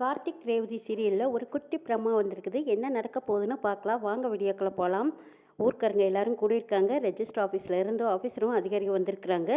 கார்த்திக் ரேவதி சீரியலில் ஒரு குட்டி பிரம்மா வந்திருக்குது. என்ன நடக்க போகுதுன்னு பார்க்கலாம். வாங்க வீடியோக்குள்ளே போகலாம் ஊர்க்காரங்க எல்லாரும் கூடியிருக்காங்க. ரெஜிஸ்டர் ஆஃபீஸில் இருந்து ஆஃபீஸரும் அதிகாரிகள் வந்திருக்கிறாங்க.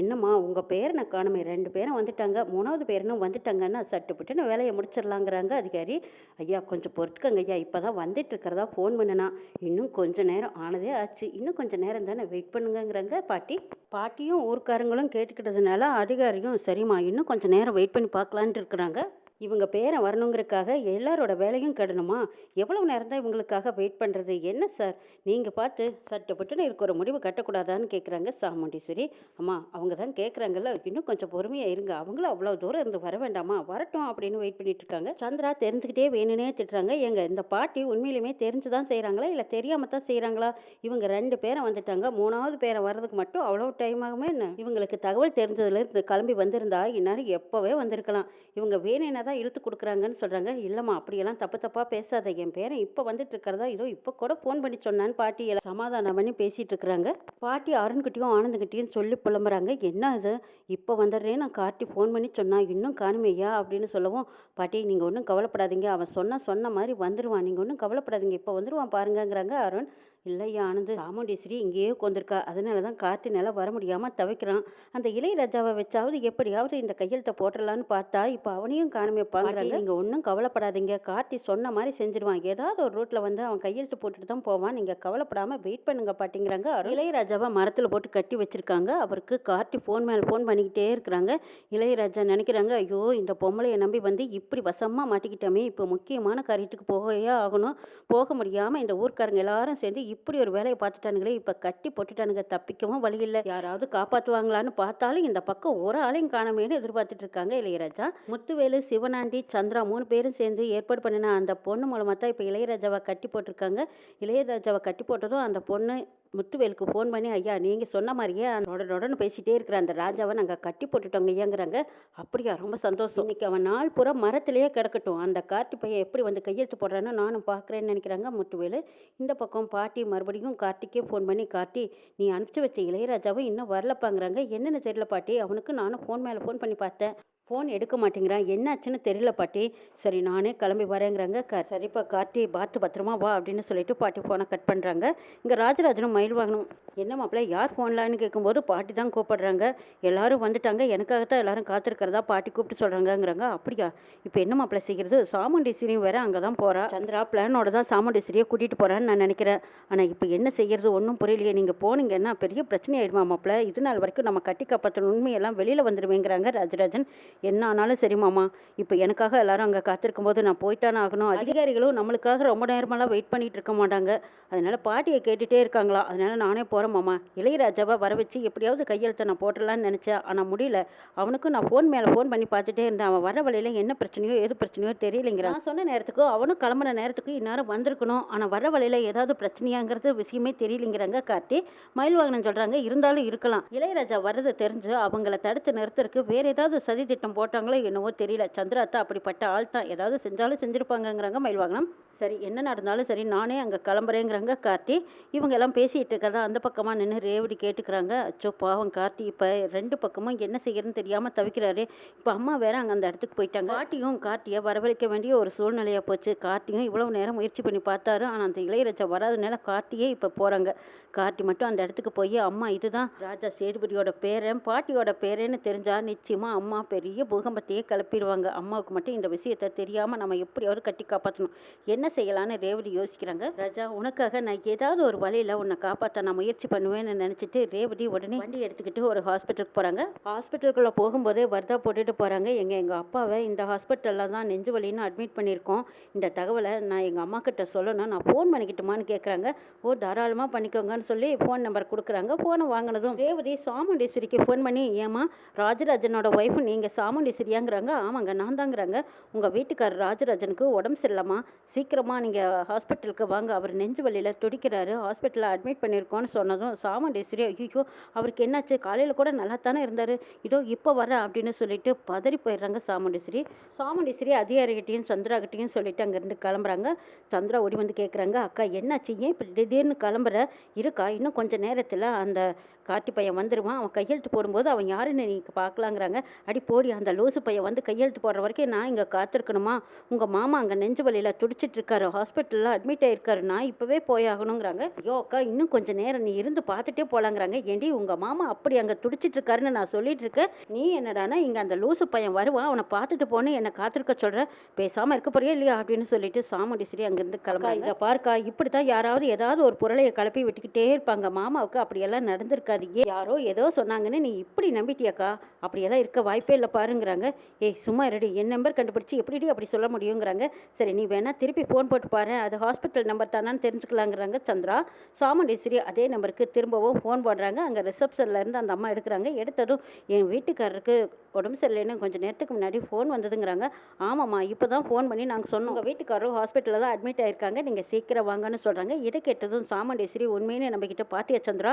என்னம்மா உங்கள் பேர் நான் காணுமே. ரெண்டு பேரும் வந்துட்டாங்க. மூணாவது பேரனும் வந்துட்டாங்கன்னா சட்டுப்பட்டு நான் வேலையை முடிச்சிடலாங்கிறாங்க அதிகாரி. ஐயா கொஞ்சம் பொறுத்துக்கங்க ஐயா. இப்போ தான் வந்துட்டு இருக்கிறதா ஃபோன் பண்ணனா. இன்னும் கொஞ்சம் நேரம் ஆனதே ஆச்சு. இன்னும் கொஞ்சம் நேரம் தானே வெயிட் பண்ணுங்கங்கிறாங்க பாட்டி. பாட்டியும் ஊர்க்காரங்களும் கேட்டுக்கிட்டதுனால அதிகாரியும் சரிம்மா இன்னும் கொஞ்சம் நேரம் வெயிட் பண்ணி பார்க்கலான்ட்டு இருக்கிறாங்க. இவங்க பேரன் வரணுங்கிறதுக்காக எல்லாரோட வேலையும் கெடணுமா எவ்வளவு நேரம் தான் இவங்களுக்காக வெயிட் பண்ணுறது என்ன சார் நீங்கள் பார்த்து சட்டப்பட்டுன்னு இருக்க ஒரு முடிவு கட்டக்கூடாதான்னு கேட்குறாங்க சாமுண்டீஸ்வரி. அம்மா அவங்க தான் கேட்குறாங்கல்ல இன்னும் கொஞ்சம் பொறுமையாக இருங்க. அவங்களும் அவ்வளோ தூரம் இருந்து வர வேண்டாமா? வரட்டும் அப்படின்னு வெயிட் பண்ணிட்டு இருக்காங்க. சந்திரா தெரிஞ்சுக்கிட்டே வேணும்னே திட்டுறாங்க. எங்க இந்த பாட்டி உண்மையிலுமே தெரிஞ்சு தான் செய்கிறாங்களா இல்லை தெரியாம தான் செய்கிறாங்களா இவங்க ரெண்டு பேரும் வந்துட்டாங்க. மூணாவது பேரை வர்றதுக்கு மட்டும் அவ்வளோ டைம் ஆகுமே என்ன? இவங்களுக்கு தகவல் தெரிஞ்சதுலேருந்து கிளம்பி வந்திருந்தா இந்நேரம் எப்போவே வந்திருக்கலாம். இவங்க வேணும் தான் இழுத்து கொடுக்குறாங்கன்னு சொல்கிறாங்க இல்லைம்மா அப்படியெல்லாம் தப்பு தப்பாக பேசாத. என் பேரன் இப்போ வந்துட்டு இருக்கிறதா? இதோ இப்போ கூட ஃபோன் பண்ணி சொன்னான்னு பாட்டி எல்லாம் சமாதானம் பண்ணி பேசிகிட்டு இருக்கிறாங்க. பாட்டி அருண்கிட்டையும் ஆனந்தகிட்டையும் சொல்லி புலம்புறாங்க. என்ன இது? இப்போ வந்துடுறேன் நான் கார்த்தி ஃபோன் பண்ணி சொன்னா இன்னும் காணுமையா? அப்படின்னு சொல்லவும் பாட்டி நீங்கள் ஒன்றும் கவலைப்படாதீங்க. அவன் சொன்னால் சொன்ன மாதிரி வந்துடுவான் நீங்கள் ஒன்றும் கவலைப்படாதீங்க. இப்போ வந்துடுவான் பாருங்கங்கிறாங்க அருண். இல்லையா ஆனந்து சாமுண்டீஸ்வரி இங்கேயே உட்காந்துருக்கா அதனால தான் கார்த்தினால வர முடியாமல் தவிக்கிறான். அந்த இளையராஜாவை வச்சாவது எப்படியாவது இந்த கையெழுத்தை போட்டுடலான்னு பார்த்தா இப்போ அவனையும் காணுமே பாக்குறாங்க நீங்கள் ஒன்றும் கவலைப்படாதீங்க. கார்த்தி சொன்ன மாதிரி செஞ்சிருவான். ஏதாவது ஒரு ரூட்டில் வந்து அவன் கையெழுத்து போட்டுட்டு தான் போவான். நீங்கள் கவலைப்படாமல் வெயிட் பண்ணுங்க பாட்டிங்கிறாங்க. இளையராஜாவை மரத்தில் போட்டு கட்டி வச்சிருக்காங்க. அவருக்கு கார்த்தி ஃபோன் மேலே ஃபோன் பண்ணிக்கிட்டே இருக்கிறாங்க. இளையராஜா நினைக்கிறாங்க ஐயோ இந்த பொம்பளையை நம்பி வந்து இப்படி வசமாக மாட்டிக்கிட்டோமே. இப்போ முக்கியமான காரியத்துக்கு போகவே ஆகணும். போக முடியாமல் இந்த ஊர்க்காரங்க எல்லாரும் சேர்ந்து இப்படி ஒரு வேலையை பார்த்துட்டானுங்களே இப்போ கட்டி போட்டுட்டானுங்க தப்பிக்கவும் வழி இல்லை. யாராவது காப்பாற்றுவாங்களான்னு பார்த்தாலும் இந்த பக்கம் ஒரு ஆளையும் காணமேன்னு எதிர்பார்த்துட்டு இருக்காங்க இளையராஜா. முத்துவேலு சிவனாண்டி சந்திரா மூணு பேரும் சேர்ந்து ஏற்பாடு பண்ணின அந்த பொண்ணு மூலமாக தான் இப்போ இளையராஜாவை கட்டி போட்டிருக்காங்க. இளையராஜாவை கட்டி போட்டதும் அந்த பொண்ணு முத்துவேலுக்கு ஃபோன் பண்ணி ஐயா நீங்கள் சொன்ன மாதிரியே நொட நொடன்னு பேசிகிட்டே இருக்கிற அந்த ராஜாவை நாங்கள் கட்டி போட்டுட்டோங்க ஐயாங்கிறாங்க. அப்படியா ரொம்ப சந்தோஷம். இன்னைக்கு அவன் நாள் பூரா மரத்திலேயே கிடக்கட்டும். அந்த கார்த்தி பையன் எப்படி வந்து கையெழுத்து போடுறான்னு நானும் பார்க்குறேன்னு நினைக்கிறாங்க முத்துவேலு. இந்த பக்கம் பாட்டி மறுபடியும் கார்த்திக்கே ஃபோன் பண்ணி கார்த்தி நீ அனுப்பிச்சு வச்ச இளையராஜாவும் இன்னும் வரலப்பாங்கிறாங்க. என்னென்னு தெரியல பாட்டி. அவனுக்கு நானும் ஃபோன் மேலே ஃபோன் பண்ணி பார்த்தேன். ஃபோன் எடுக்க மாட்டேங்கிறான். என்னாச்சுன்னு தெரியல பாட்டி. சரி நானே கிளம்பி வரேங்கிறாங்க. க சரிப்பா கார்த்தி பார்த்து பத்திரமா வா அப்படின்னு சொல்லிட்டு பாட்டி ஃபோனை கட் பண்ணுறாங்க இங்கே ராஜராஜனும் மயில் வாங்கணும் என்ன மாப்பிள்ள யார் ஃபோன்லான்னு கேட்கும்போது பாட்டி தான் கூப்பிடுறாங்க. எல்லாரும் வந்துட்டாங்க. எனக்காகத்தான் எல்லாரும் காத்திருக்கிறதா பாட்டி கூப்பிட்டு சொல்கிறாங்கங்கிறாங்க அப்படியா? இப்போ என்ன மாப்பிள்ள செய்கிறது சாமுண்டீஸ்வரியும் வேற அங்கே தான் போகிறா சந்திரா பிளானோட தான் சாமுண்டீஸ்வரியை கூட்டிகிட்டு போகிறான்னு நான் நினைக்கிறேன். ஆனால் இப்போ என்ன செய்கிறது ஒன்றும் புரியலையே. நீங்கள் போனீங்கன்னா பெரிய பிரச்சனை ஆயிடுமா மாப்பிள்ள? இது நாள் வரைக்கும் நம்ம கட்டி காப்பாற்றின உண்மையெல்லாம் வெளியில் வந்துடுவேங்கிறாங்க ராஜராஜன். என்ன ஆனாலும் சரி மாமா இப்போ எனக்காக எல்லாரும் அங்கே காத்திருக்கும் போது நான் போயிட்டானே ஆகணும். அதிகாரிகளும் நம்மளுக்காக ரொம்ப நேரமெல்லாம் வெயிட் பண்ணிட்டு இருக்க மாட்டாங்க. அதனால பாட்டியை கேட்டுட்டே இருக்காங்களா? அதனால நானே போகிறேன் மாமா. இளையராஜாவை வர வச்சு எப்படியாவது கையெழுத்தை நான் போட்டுடலான்னு நினச்சேன். ஆனால் முடியல. அவனுக்கும் நான் ஃபோன் மேலே ஃபோன் பண்ணி பார்த்துட்டே இருந்தேன். அவன் வர வழியில என்ன பிரச்சனையோ எது பிரச்சனையோ தெரியலைங்கிறான். நான் சொன்ன நேரத்துக்கு அவனும் கிளம்புன நேரத்துக்கு இந்நேரம் வந்திருக்கணும். ஆனால் வர வழியில ஏதாவது பிரச்சனையாங்கிறது விஷயமே தெரியலைங்கிறாங்க கார்த்தி. மயில் வாகனம் சொல்கிறாங்க இருந்தாலும் இருக்கலாம். இளையராஜா வர்றது தெரிஞ்சு அவங்கள தடுத்து நிறுத்துறதுக்கு வேறு ஏதாவது சதி திட்டம் போட்டாங்களோ என்னவோ தெரியல. சந்திராத்தா அப்படிப்பட்ட ஆள் தான் ஏதாவது செஞ்சாலும் செஞ்சிருப்பாங்கங்கிறாங்க மயில்வாகனம். சரி என்ன நடந்தாலும் சரி நானே அங்கே கிளம்புறேங்கிறாங்க கார்த்தி. இவங்க எல்லாம் பேசிகிட்டு இருக்கறதா அந்த பக்கமாக நின்று ரேவடி கேட்டுக்கிறாங்க. அச்சோ பாவம் கார்த்தி இப்போ ரெண்டு பக்கமும் என்ன செய்யறதுன்னு தெரியாமல் தவிக்கிறாரு. இப்போ அம்மா வேற அங்கே அந்த இடத்துக்கு போயிட்டாங்க. கார்த்தியும் கார்த்தியை வரவழைக்க வேண்டிய ஒரு சூழ்நிலையாக போச்சு. கார்த்தியும் இவ்வளவு நேரம் முயற்சி பண்ணி பார்த்தாரு. ஆனால் அந்த இளையராஜா வராதனால கார்த்தியே இப்போ போகிறாங்க கார்த்தி மட்டும் அந்த இடத்துக்கு போய் அம்மா இதுதான் ராஜா சேதுபதியோட பேரன் பாட்டியோட பேரன்னு தெரிஞ்சா நிச்சயமாக அம்மா பெரிய பூகம்பத்தையே கிளப்பிடுவாங்க. அம்மாவுக்கு மட்டும் இந்த விஷயத்த தெரியாமல் நம்ம எப்படியாவது கட்டி காப்பாற்றணும் என்ன என்ன செய்யலாம்னு ரேவதி யோசிக்கிறாங்க. ராஜா உனக்காக நான் ஏதாவது ஒரு வழியில உன்னை காப்பாற்ற நான் முயற்சி பண்ணுவேன்னு நினைச்சிட்டு ரேவதி உடனே வண்டி எடுத்துக்கிட்டு ஒரு ஹாஸ்பிட்டலுக்கு போறாங்க. ஹாஸ்பிட்டலுக்குள்ள போகும்போதே வர்தா போட்டுட்டு போறாங்க. எங்க எங்க அப்பாவை இந்த ஹாஸ்பிட்டல்ல தான் நெஞ்சு வலின்னு அட்மிட் பண்ணியிருக்கோம். இந்த தகவலை நான் எங்க அம்மா கிட்ட சொல்லணும். நான் ஃபோன் பண்ணிக்கிட்டுமான்னு கேட்குறாங்க ஓ தாராளமாக பண்ணிக்கோங்கன்னு சொல்லி ஃபோன் நம்பர் கொடுக்குறாங்க. ஃபோனை வாங்கினதும் ரேவதி சாமுண்டீஸ்வரிக்கு ஃபோன் பண்ணி ஏமா ராஜராஜனோட ஒய்ஃப் நீங்கள் சாமுண்டீஸ்வரியாங்கிறாங்க. ஆமாங்க நான் தாங்கிறாங்க. உங்கள் வீட்டுக்காரர் ராஜராஜனுக்கு உடம்பு சரியில்லைம்மா. சீக்கிரம் சீக்கிரமாக நீங்கள் ஹாஸ்பிட்டலுக்கு வாங்க. அவர் நெஞ்சு வலியில் துடிக்கிறாரு. ஹாஸ்பிட்டலில் அட்மிட் பண்ணியிருக்கோன்னு சொன்னதும் சாமுண்டேஸ்வரி ஐயோ அவருக்கு என்னாச்சு? காலையில் கூட நல்லா தானே இருந்தார். இதோ இப்போ வரேன் அப்படின்னு சொல்லிட்டு பதறி போயிடுறாங்க சாமுண்டேஸ்வரி சாமுண்டேஸ்வரி அதிகாரிகிட்டையும் சந்திராகிட்டையும் சொல்லிட்டு அங்கேருந்து கிளம்புறாங்க. சந்திரா ஓடி வந்து கேட்குறாங்க அக்கா என்னாச்சு? ஏன் இப்படி திடீர்னு கிளம்புற? இருக்கா? இன்னும் கொஞ்சம் நேரத்தில் அந்த கார்த்தி பையன் வந்துடுவான் அவன் கையெழுத்து போடும்போது அவன் யாருன்னு நீ பார்க்கலாங்கிறாங்க. அடி போடி அந்த லூசு பையன் வந்து கையெழுத்து போடுற வரைக்கும் நான் இங்கே காத்திருக்கணுமா? உங்கள் மாமா அங்கே நெஞ்சு வலியில் துடிச்சிட்டு இருக்காரு ஹாஸ்பிட்டலில் அட்மிட் ஆயிருக்காரு. நான் இப்போவே போயாகணுங்கிறாங்க ஐயோ அக்கா இன்னும் கொஞ்சம் நேரம் நீ இருந்து பார்த்துட்டே போகலாங்கிறாங்க ஏண்டி உங்கள் மாமா அப்படி அங்கே துடிச்சிட்டு இருக்காருன்னு நான் சொல்லிட்டு இருக்கேன் நீ என்னடானா இங்கே அந்த லூசு பையன் வருவான். அவனை பார்த்துட்டு போன்னு என்னை காத்திருக்க சொல்கிற பேசாமல் இருக்க போறியா இல்லையா அப்படின்னு சொல்லிட்டு சாமுண்டீஸ்வரி அங்கேருந்து கிளம்பா இதை பார்க்கா இப்படி தான் யாராவது ஏதாவது ஒரு பொருளையை கிளப்பி விட்டுக்கிட்டே இருப்பாங்க. மாமாவுக்கு அப்படியெல்லாம் நடந்திருக்காது யாரோ ஏதோ சொன்னாங்கன்னு நீ இப்படி நம்பிட்டியாக்கா? அப்படியெல்லாம் இருக்க வாய்ப்பே இல்லை பாருங்கிறாங்க. ஏய் சும்மா இருடி. என் நம்பர் கண்டுபிடிச்சி எப்படிடி அப்படி சொல்ல முடியுங்கிறாங்க. சரி நீ வேணா திருப்பி ஃபோன் போட்டு பாரு. அது ஹாஸ்பிட்டல் நம்பர் தானான்னு தெரிஞ்சுக்கலாங்கிறாங்க சந்திரா. சாமுண்டேஸ்வரி அதே நம்பருக்கு திரும்பவும் ஃபோன் போடுறாங்க. அங்கே ரிசப்ஷனில் இருந்து அந்த அம்மா எடுக்கிறாங்க. எடுத்ததும் என் வீட்டுக்காரருக்கு உடம்பு சரியில்லைன்னு கொஞ்சம் நேரத்துக்கு முன்னாடி ஃபோன் வந்ததுங்கிறாங்க. ஆமாம்மா இப்போ தான் ஃபோன் பண்ணி நாங்கள் சொன்னோம். உங்கள் வீட்டுக்காரரும் ஹாஸ்பிட்டலில் தான் அட்மிட் ஆயிருக்காங்க. நீங்கள் சீக்கிரம் வாங்கன்னு சொல்கிறாங்க இதை கேட்டதும் சாமுண்டேஸ்வரி உண்மையினு நம்மக்கிட்ட பாத்தியா சந்திரா?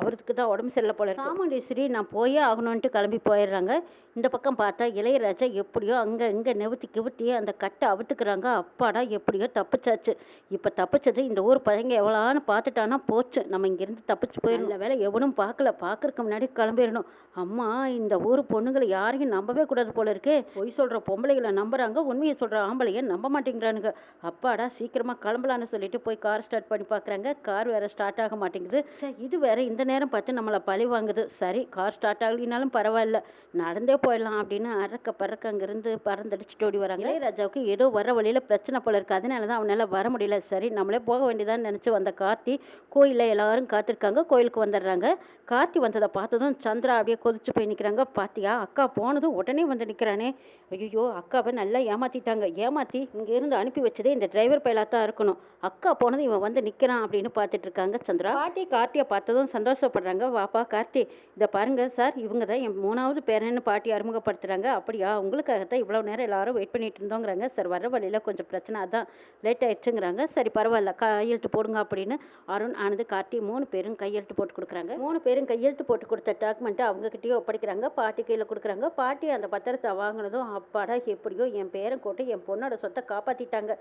அவருக்கு தான் உடம்பு சரியில்லை போல. சாமுண்டீஸ்வரி நான் போயே ஆகணும்ன்ட்டு கிளம்பி போயிடுறாங்க. இந்த பக்கம் பார்த்தா இளையராஜா எப்படியோ அங்கே இங்கே நெவுத்தி கிவுத்தி அந்த கட்டை அவுத்துக்கிறாங்க. அப்பாடா எப்படியோ தப்பிச்சாச்சு. இப்போ தப்பிச்சது இந்த ஊர் பையங்க எவ்வளோன்னு பார்த்துட்டானா போச்சு. நம்ம இங்கேருந்து தப்பிச்சு போயிடணும். வேலை எவனும் பார்க்கல. பார்க்கறதுக்கு முன்னாடி கிளம்பிடணும். அம்மா இந்த ஊர் பொண்ணுங்களை யாரையும் நம்பவே கூடாது போல இருக்கே. பொய் சொல்கிற பொம்பளைகளை நம்புறாங்க. உண்மையை சொல்கிற ஆம்பளைய நம்ப மாட்டேங்கிறானுங்க. அப்பாடா சீக்கிரமாக கிளம்பலான்னு சொல்லிட்டு போய் கார் ஸ்டார்ட் பண்ணி பார்க்குறாங்க. கார் வேற ஸ்டார்ட் ஆக மாட்டேங்குது. இது வேற இந்த நேரம் பார்த்து நம்மளை பழி வாங்குது. சரி கார் ஸ்டார்ட் ஆகலினாலும் பரவாயில்ல. நடந்தே போயிடலாம் அப்படின்னு அறக்க பறக்க அங்கிருந்து பறந்தடிச்சுட்டு ஓடி வராங்க. இளையராஜாவுக்கு ஏதோ வர வழியில் பிரச்சனை போல இருக்கு. அதனால தான் அவனால் வர முடியல. சரி நம்மளே போக வேண்டியதான்னு நினச்சி வந்த கார்த்தி கோயிலில் எல்லாரும் காத்திருக்காங்க. கோயிலுக்கு வந்துடுறாங்க. கார்த்தி வந்ததை பார்த்ததும் சந்திரா அப்படியே கொதிச்சு போய் நிற்கிறாங்க பார்த்தியா அக்கா போனதும் உடனே வந்து நிற்கிறானே ஐயோ அக்காவை நல்லா ஏமாத்திட்டாங்க. ஏமாத்தி இங்கேருந்து அனுப்பி வச்சதே இந்த டிரைவர் பயிலாக தான் இருக்கணும். அக்கா போனதும் இவன் வந்து நிற்கிறான் அப்படின்னு பார்த்துட்டு இருக்காங்க சந்திரா. பாட்டி கார்த்தியை பார்த்ததும் சந்தோஷப்படுறாங்க வாப்பா கார்த்தி இதை பாருங்க சார் இவங்க தான் என் மூணாவது பேரன்னு பாட்டி அறிமுகப்படுத்துகிறாங்க அப்படியா? உங்களுக்காக தான் இவ்வளோ நேரம் எல்லாரும் வெயிட் பண்ணிட்டு இருந்தோங்கிறாங்க. சார் வர வழியில் கொஞ்சம் பிரச்சனை அதான் லேட் ஆயிடுச்சுங்கிறாங்க. சரி பரவாயில்ல கையெழுத்து போடுங்க அப்படின்னு அருண் ஆனது கார்த்தி மூணு பேரும் கையெழுத்து போட்டு கொடுக்குறாங்க. மூணு பேரும் கையெழுத்து போட்டு கொடுத்த டாக்குமெண்ட்டை அவங்ககிட்டயே ஒப்படைக்கிறாங்க. பாட்டி கையில் கொடுக்குறாங்க. பாட்டி அந்த பத்திரத்தை வாங்கினதும் அப்பாடா எப்படியோ என் பேரன் போட்டு என் பொண்ணோட சொத்தை காப்பாற்றிட்டாங்க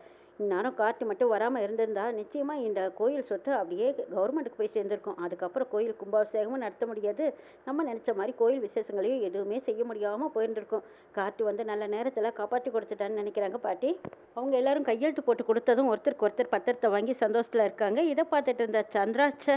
இந்நேரம் கார்த்தி மட்டும் வராமல் இருந்திருந்தா நிச்சயமாக இந்த கோயில் சொத்து அப்படியே கவர்மெண்ட்டுக்கு போய் சேர்ந்திருக்கும். அதுக்கப்புறம் கோயிலுக்கு கும்பாபிஷேகமும் நடத்த முடியாது. நம்ம நினச்ச மாதிரி கோயில் விசேஷங்களையும் எதுவுமே செய்ய முடியாமல் போயிருந்திருக்கும் கார்த்தி வந்து நல்ல நேரத்தில் காப்பாற்றி கொடுத்துட்டான்னு நினைக்கிறாங்க பாட்டி. அவங்க எல்லாரும் கையெழுத்து போட்டு கொடுத்ததும் ஒருத்தருக்கு ஒருத்தர் பத்திரத்தை வாங்கி சந்தோஷத்தில் இருக்காங்க. இதை பார்த்துட்டு இருந்த சந்திராட்ச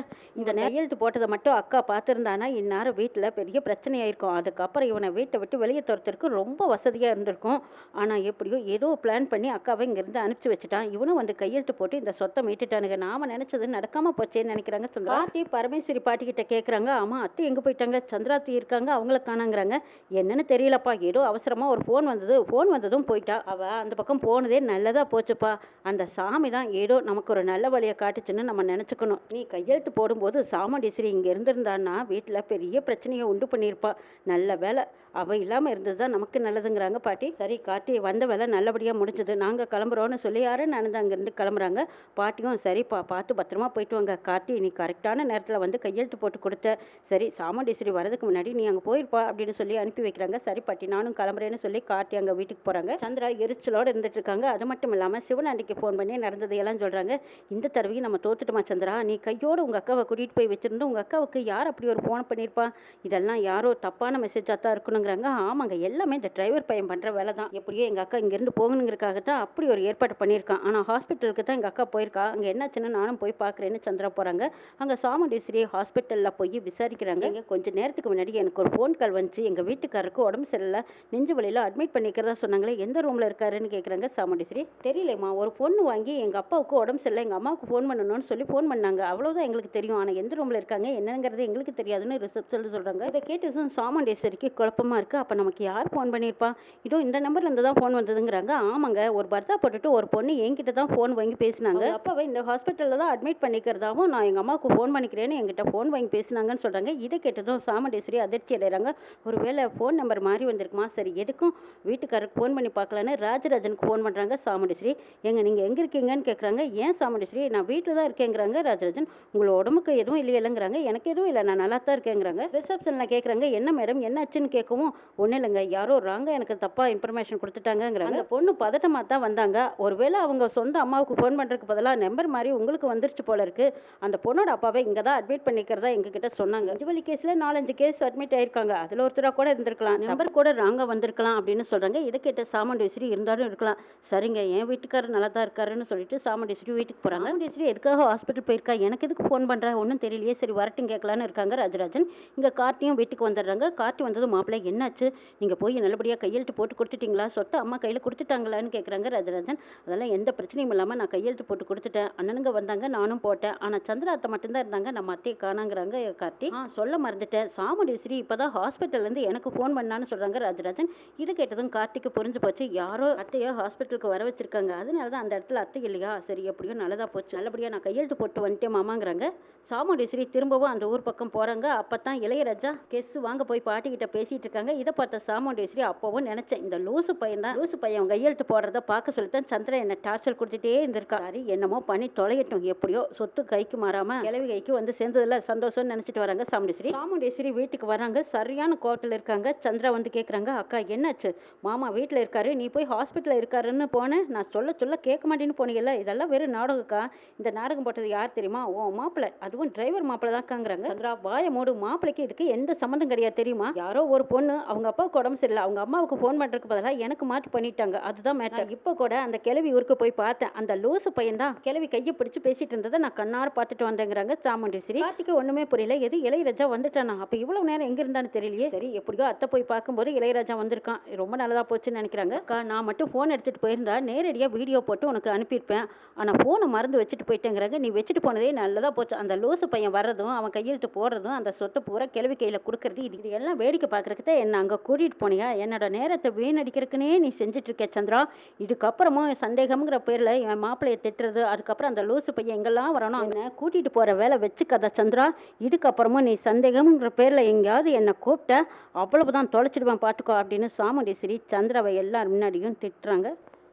இந்த கையெழுத்து போட்டதை மட்டும் அக்கா பார்த்துருந்தானா? இந்நேரம் வீட்டில் பெரிய பிரச்சனையாயிருக்கும். அதுக்கப்புறம் இவனை வீட்டை விட்டு வெளியே துரத்துறதுக்கு ரொம்ப வசதியாக இருந்திருக்கும். ஆனால் எப்படியோ ஏதோ பிளான் பண்ணி அக்காவை இங்கேருந்து அனுப்பிச்சு வச்சுட்டான். இவனும் வந்து கையெழுத்து போட்டு இந்த சொத்தை மீட்டுட்டானுங்க. நாம நினைச்சது நடக்காம போச்சேன்னு நினைக்கிறாங்க பாட்டி பரமேஸ்வரி பாட்டி கிட்ட கேட்குறாங்க ஆமாம் அத்தை எங்கே போயிட்டாங்க? சந்திராத்தி இருக்காங்க அவங்கள காணாங்கிறாங்க. என்னன்னு தெரியலப்பா. ஏதோ அவசரமாக ஒரு ஃபோன் வந்தது. ஃபோன் வந்ததும் போயிட்டா. அவள் அந்த பக்கம் போனதே நல்லதாக போச்சுப்பா. அந்த சாமி தான் ஏதோ நமக்கு ஒரு நல்ல வழியை காட்டுச்சுன்னு நம்ம நினச்சிக்கணும். நீ கையெழுத்து போடும்போது சாமுண்டீஸ்வரி இங்கே இருந்திருந்தான்னா வீட்டில் பெரிய பிரச்சனையை உண்டு பண்ணியிருப்பா. நல்ல வேலை. அவள் இல்லாமல் இருந்தது தான் நமக்கு நல்லதுங்கிறாங்க பாட்டி. சரி கார்த்தி வந்த வேலை நல்லபடியாக முடிஞ்சது. நாங்கள் கிளம்புறோன்னு சொல்லி யாரும் நடந்து அங்கேருந்து கிளம்புறாங்க. பாட்டியும் சரிப்பா பார்த்து பத்திரமா போயிட்டு வாங்க. கார்த்தி நீ கரெக்டான நேரத்தில் வந்து கையெழுத்து போட்டு கொடுத்த சரி சாமுண்டீஸ்வரி வரதுக்கு முன்னாடி நீ அங்கே போயிருப்பா அப்படின்னு சொல்லி அனுப்பி வைக்கிறாங்க. சரி பாட்டி நானும் கிளம்புறேன்னு சொல்லி காட்டி அங்கே வீட்டுக்கு போகிறாங்க சந்திரா எரிச்சலோடு இருந்துட்டு இருக்காங்க. அது மட்டும் இல்லாமல் சிவனாண்டிக்கு ஃபோன் பண்ணி நடந்ததையெல்லாம் சொல்கிறாங்க இந்த தடவையும் நம்ம தோத்துட்டோமா சந்திரா? நீ கையோடு உங்கள் அக்காவை கூட்டிகிட்டு போய் வச்சிருந்து உங்கள் அக்காவுக்கு யார் அப்படி ஒரு ஃபோன் பண்ணியிருப்பா இதெல்லாம் யாரோ தப்பான மெசேஜாக தான் இருக்கணுங்கிறாங்க. ஆமாங்க எல்லாமே இந்த டிரைவர் பையன் பண்ணுற வேலை தான். எப்படியோ எங்கள் அக்கா இங்கேருந்து போகணுங்கிறதுக்காக தான் அப்படி ஒரு ஏற்பாடு பண்ணியிருக்கான் ஆனால் ஹாஸ்பிட்டலுக்கு தான் எங்கள் அக்கா போயிருக்கா. அங்கே என்னாச்சுன்னு நானும் போய் பார்க்குறேன்னு சந்திரா போகிறாங்க அங்கே சாமுண்டீஸ்வரி ஹாஸ்பிட்டலில் போய் விசாரிக்கிறாங்க. இங்கே கொஞ்சம் நேரத்துக்கு முன்னாடி எனக்கு ஒரு ஃபோன் கால் வந்துச்சு. எங்கள் வீட்டுக்காரருக்கு உடம்பு சரியில்லை. நெஞ்சு வலியில் அட்மிட் பண்ணிக்கிறதா சொன்னாங்களே எந்த ரூமில் இருக்காருன்னு கேட்குறாங்க சாமுண்டீஸ்வரி. தெரியலம்மா ஒரு பொண்ணு வாங்கி எங்கள் அப்பாவுக்கு உடம்பு சரியில்லை எங்கள் அம்மாவுக்கு ஃபோன் பண்ணணும்னு சொல்லி ஃபோன் பண்ணாங்க. அவ்வளோதான் எங்களுக்கு தெரியும். ஆனால் எந்த ரூமில் இருக்காங்க? என்னங்கிறது எங்களுக்கு தெரியாதுன்னு ரிசப்ஷனில் சொல்கிறாங்க இதை கேட்டு சாமுண்டீஸ்வரிக்கு குழப்பமா இருக்குது அப்போ நமக்கு யார் ஃபோன் பண்ணியிருப்பா? இதோ இந்த நம்பர்ல இருந்து தான் ஃபோன் வந்ததுங்கிறாங்க. ஆமாங்க ஒரு பர்தா போட்டுட்டு ஒரு பொண்ணு என்கிட்ட தான் ஃபோன் வாங்கி பேசினாங்க. அப்பாவை இந்த ஹாஸ்பிட்டலில் தான் அட்மிட் பண்ணிக்கிறதாவும் நான் எங்கள் அம்மாவுக்கு ஃபோன் பண்ணிக்கிறேன்னு என்கிட்ட ஃபோன் வாங்கி பேசினாங்கன்னு சொல்கிறாங்க இதை கேட்டதும் சாமுண்டேஸ்வரி அதிர்ச்சி அடைகிறாங்க ஒருவேளை ஃபோன் நம்பர் மாறி வந்திருக்குமா? சரி எதுக்கும் வீட்டுக்காரருக்கு ஃபோன் பண்ணி பார்க்கலான்னு ராஜராஜனுக்கு ஃபோன் பண்ணுறாங்க சாமுண்டீஸ்வரி. எங்க நீங்கள் எங்கே இருக்கீங்கன்னு கேட்குறாங்க ஏன் சாமுண்டீஸ்வரி? நான் வீட்டில் தான் இருக்கேங்கிறாங்க ராஜராஜன். உங்களோட உடம்புக்கு எதுவும் இல்லையிலங்கிறாங்க. எனக்கு எதுவும் இல்லை நான் நல்லா தான் இருக்கேங்கிறாங்க. ரிசப்ஷனில் கேட்குறாங்க என்ன மேடம் என்னாச்சுன்னு கேட்கவும் ஒன்றும் இல்லைங்க. யாரோ ராங்க எனக்கு தப்பாக இன்ஃபர்மேஷன் கொடுத்துட்டாங்கங்கிறாங்க. அந்த பொண்ணு பதட்டமாக தான் வந்தாங்க. ஒருவேளை அவங்க சொந்த அம்மாவுக்கு ஃபோன் பண்ணுறதுக்கு பதிலாக நம்பர் மாதிரி உங்களுக்கு வந்துருச்சு போல இருக்கு. அந்த பொண்ணோட அப்பாவை இங்கே தான் அட்மிட் பண்ணிக்கிறதா எங்ககிட்ட சொன்னாங்க. அஞ்சுவலி கேஸில் நாலஞ்சு கேஸ் அட்மிட் ஆயிருக்காங்க. அதில் ஒருத்தராக கூட இருந்திருக்கலாம். நம்பர் கூட ராங்க வந்திருக்கலாம். அப்படின்னு சொல்கிறாங்க இதை கேட்ட சாமுண்டேஸ்வரி இருந்தாலும் இருக்கலாம். சரிங்க. என் வீட்டுக்காரர் நல்லா தான் இருக்காருன்னு சொல்லிட்டு சாமுண்டேஸ்வரி வீட்டுக்கு போகிறாங்க சாமுண்டேஸ்வரி எதுக்காக ஹாஸ்பிட்டல் போயிருக்கா? எனக்கு எதுக்கு ஃபோன் பண்ணுறா ஒன்றும் தெரியலையே. சரி வரட்டும் கேட்கலான்னு இருக்காங்க ராஜராஜன். இங்கே கார்த்தியும் வீட்டுக்கு வந்துடுறாங்க. கார்த்தி வந்தது மாப்பிள்ளை என்னாச்சு? நீங்கள் போய் நல்லபடியாக கையெழுத்து போட்டு கொடுத்துட்டீங்களா? சொத்தை அம்மா கையில் கொடுத்துட்டாங்களான்னு கேட்குறாங்க ராஜராஜன். அதெல்லாம் எந்த பிரச்சனையும் இல்லாமல் நான் கையெழுத்து போட்டு கொடுத்துட்டேன். அண்ணனுங்க வந்தாங்க நானும் போட்டேன். ஆனால் சந்திரா அத்தை மட்டும்தான் இருந்தாங்க. நம்ம அத்தையை காணாங்கிறாங்க. கார்த்தி ஆ. சொல்ல மறந்துட்டேன். சாமுண்டீஸ்வரி இப்போ தான் ஹாஸ்பிட்டல்லேருந்து எனக்கு ஃபோன் பண்ணான்னு சொல்கிறாங்க ராஜராஜன். இது கேட்டதும் கார்த்திக்கு புரிஞ்சு போச்சு. யாரோ அத்தையோ ஹாஸ்பிட்டலுக்கு வர வச்சிருக்காங்க. அதனால தான் அந்த இடத்துல அத்தை இல்லையா? சரி எப்படியோ நல்லதா போச்சு. நல்லபடியாக நான் கையெழுத்து போட்டு வந்துட்டேன் மாமாங்கிறாங்க. சாமுண்டீஸ்வரி திரும்பவும் அந்த ஊர் பக்கம் போகிறாங்க அப்போ தான் இளையராஜா கெஸ் வாங்க போய் பாட்டிக்கிட்ட பேசிட்டு இருக்காங்க. இதை பார்த்த சாமுண்டீஸ்வரி அப்போவும் நினச்சேன். இந்த லூசு பையன் தான். லூசு பையன் கையெழுத்து போடுறத பார்க்க சொல்லித்தான் சந்திரன் என்ன டார்ச்சர் கொடுத்துட்டே இருந்திருக்கா சரி என்னமோ பண்ணி தொலையட்டும். எப்படியோ சொத்து கைக்கு மாறாம கிழவி கைக்கு வந்து சேர்ந்ததுல சந்தோஷம்னு நினைச்சிட்டு வராங்க சாமுண்டேஸ்வரி. சாமுண்டேஸ்வரி வீட்டுக்கு வராங்க. சரியான கோட்டில் இருக்காங்க. சந்திரா வந்து கேட்குறாங்க அக்கா என்னாச்சு? மாமா வீட்டில் இருக்காரு. நீ போய் ஹாஸ்பிட்டலில் இருக்காருன்னு போனேன் நான் சொல்ல சொல்ல கேட்க மாட்டேன்னு போனீங்கல்ல? இதெல்லாம் வெறும் நாடகக்கா இந்த நாடகம் போட்டது யார் தெரியுமா? ஓ மாப்பிள்ளை அதுவும் டிரைவர் மாப்பிள்ளை தான்க்காங்கிறாங்க சந்திரா வாய மூடு. மாப்பிள்ளைக்கு இதுக்கு எந்த சம்மந்தம் கிடையாது தெரியுமா? யாரோ ஒரு பொண்ணு அவங்க அப்பாவுக்கு உடம்பு சரியில்லை. அவங்க அம்மாவுக்கு ஃபோன் பண்ணுறதுக்கு பதிலாக எனக்கு மாற்றி பண்ணிட்டாங்க. அதுதான் மேட்டர் இப்போ கூட அந்த கிழவி ஊருக்கு போய் பார்த்தேன். அந்த லூசு பையன் தான் கிழவி கையை பிடிச்சி பேசிட்டு இருந்ததை நான் கண்ணார பார்த்துட்டு வந்தேங்கிறாங்க சாமுண்டீஸ்வரி. கார்த்திக்கு ஒன்றுமே புரியல. எது இளையராஜா வந்துட்டானா? அப்போ இவ்வளவு நேரம் எங்க இருந்தான்னு தெரியலையே. சரி எப்படியோ அத்தை போய் பார்க்கும்போது இளையராஜா வந்திருக்கான். ரொம்ப நல்லதா போச்சுன்னு நினைக்கிறாங்க. அக்கா நான் மட்டும் ஃபோன் எடுத்துட்டு போயிருந்தா நேரடியாக வீடியோ போட்டு உனக்கு அனுப்பியிருப்பேன். ஆனால் ஃபோனை மறந்து வச்சுட்டு போயிட்டேங்கிறாங்க. நீ வச்சுட்டு போனதே நல்லதா போச்சு. அந்த லூசு பையன் வர்றதும் அவன் கையெழுத்து போடுறதும் அந்த சொத்தை பூரா கிழவி கையில் கொடுக்கறது இது இது எல்லாம் வேடிக்கை பார்க்கறதுக்கு தான் என்ன அங்கே கூட்டிகிட்டு போனியா? என்னோட நேரத்தை வீணடிக்கிறதுக்குனே நீ செஞ்சுட்டு இருக்க சந்திரா. இதுக்கப்புறமும் சந்தேகம்ங்கிற பேரில் என் மாப்பிள்ளையை திட்டுறது அதுக்கப்புறம் அந்த லூசு பையன் எங்கெல்லாம் வரணும் என்ன கூட்டிகிட்டு போகிற வேலை வச்சுக்காத சந்திரா. இதுக்கப்புறமும் நீ சந்தேகம்ங்கிற பேரில் எங்கேயாவது என்னை கூப்பிட்ட அவ்வளவுதான் தொலைச்சிடுவேன் பார்த்துக்கோ அப்படின்னு சாமுண்டேஸ்வரி சந்திராவை எல்லார் முன்னாடியும் திட்டுறாங்க.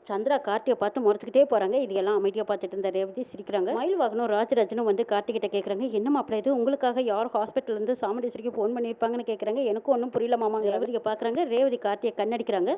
சந்திரா கார்த்தியை பார்த்து முறைச்சிக்கிட்டே போகிறாங்க இது எல்லாம் பார்த்துட்டு இருந்த ரேவதி சிரிக்கிறாங்க. மயில் வாகனம் ராஜராஜனும் வந்து கார்த்திகிட்ட கேட்குறாங்க என்ன மாப்பிள்ள இது? உங்களுக்காக யார் ஹாஸ்பிட்டல் இருந்து ஃபோன் பண்ணியிருப்பாங்கன்னு கேட்குறாங்க எனக்கும் ஒன்றும் புரியல மாமா. ரேவதியை பார்க்குறாங்க. ரேவதி கார்த்தியை கண்ணடிக்கிறாங்க.